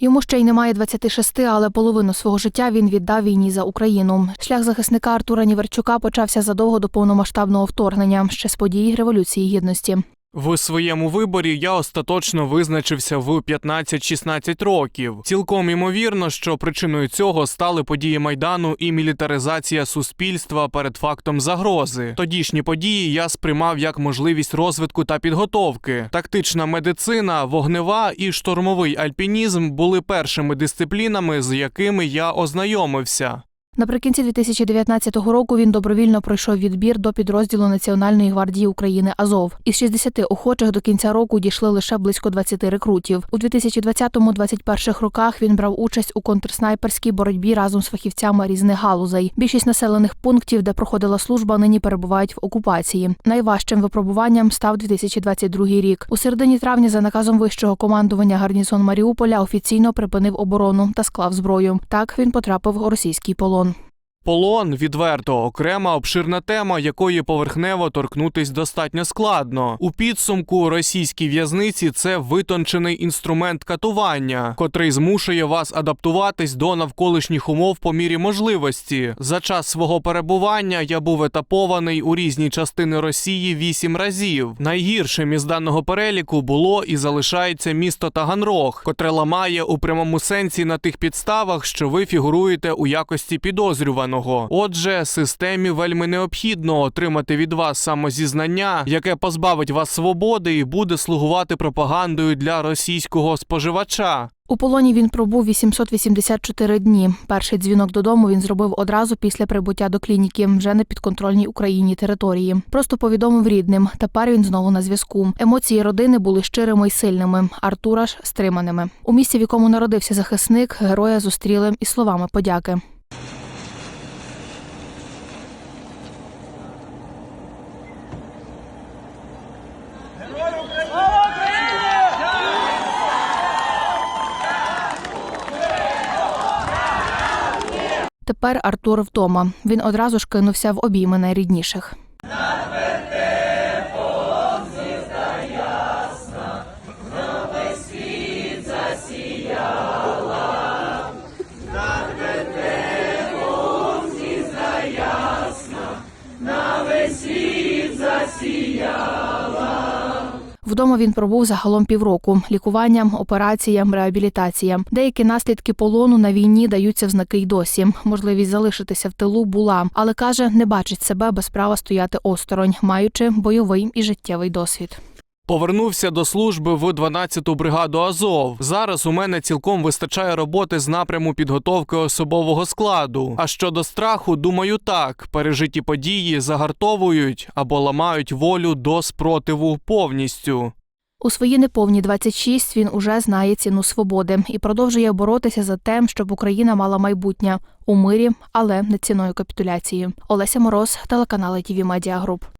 Йому ще й немає 26, але половину свого життя він віддав війні за Україну. Шлях захисника Артура Ніверчука почався задовго до повномасштабного вторгнення, ще з подій Революції Гідності. В своєму виборі я остаточно визначився в 15-16 років. Цілком імовірно, що причиною цього стали події майдану і мілітаризація суспільства перед фактом загрози. Тодішні події я сприймав як можливість розвитку та підготовки. Тактична медицина, вогнева і штурмовий альпінізм були першими дисциплінами, з якими я ознайомився. Наприкінці 2019 року він добровільно пройшов відбір до підрозділу Національної гвардії України Азов. Із 60 охочих до кінця року дійшли лише близько 20 рекрутів. У 2020-2021 роках він брав участь у контрснайперській боротьбі разом з фахівцями різних галузей. Більшість населених пунктів, де проходила служба, нині перебувають в окупації. Найважчим випробуванням став 2022 рік. У середині травня за наказом вищого командування гарнізон Маріуполя офіційно припинив оборону та склав зброю. Так він потрапив у російський полон. Полон відверто окрема обширна тема, якої поверхнево торкнутись достатньо складно. У підсумку російські в'язниці це витончений інструмент катування, котрий змушує вас адаптуватись до навколишніх умов по мірі можливості. За час свого перебування я був етапований у різні частини Росії вісім разів. Найгіршим із даного переліку було і залишається місто Таганрог, котре ламає у прямому сенсі на тих підставах, що ви фігуруєте у якості підозрюваного. Отже, системі вельми необхідно отримати від вас самозізнання, яке позбавить вас свободи і буде слугувати пропагандою для російського споживача. У полоні він пробув 884 дні. Перший дзвінок додому він зробив одразу після прибуття до клініки, вже на підконтрольній Україні території. Просто повідомив рідним. Тепер він знову на зв'язку. Емоції родини були щирими й сильними. Артура ж стриманими. У місті, в якому народився захисник, героя зустріли із словами подяки. Тепер Артур вдома. Він одразу ж кинувся в обійми найрідніших. Вдома він пробув загалом півроку. Лікуванням, операціям, реабілітаціям. Деякі наслідки полону на війні даються в знаки й досі. Можливість залишитися в тилу була, але каже, не бачить себе без права стояти осторонь, маючи бойовий і життєвий досвід. Повернувся до служби в 12-ту бригаду Азов. Зараз у мене цілком вистачає роботи з напряму підготовки особового складу. А щодо страху, думаю, так пережиті події загартовують або ламають волю до спротиву повністю. У свої неповні 26 він уже знає ціну свободи і продовжує боротися за те, щоб Україна мала майбутнє у мирі, але не ціною капітуляції. Олеся Мороз, телеканал ITV Media Group.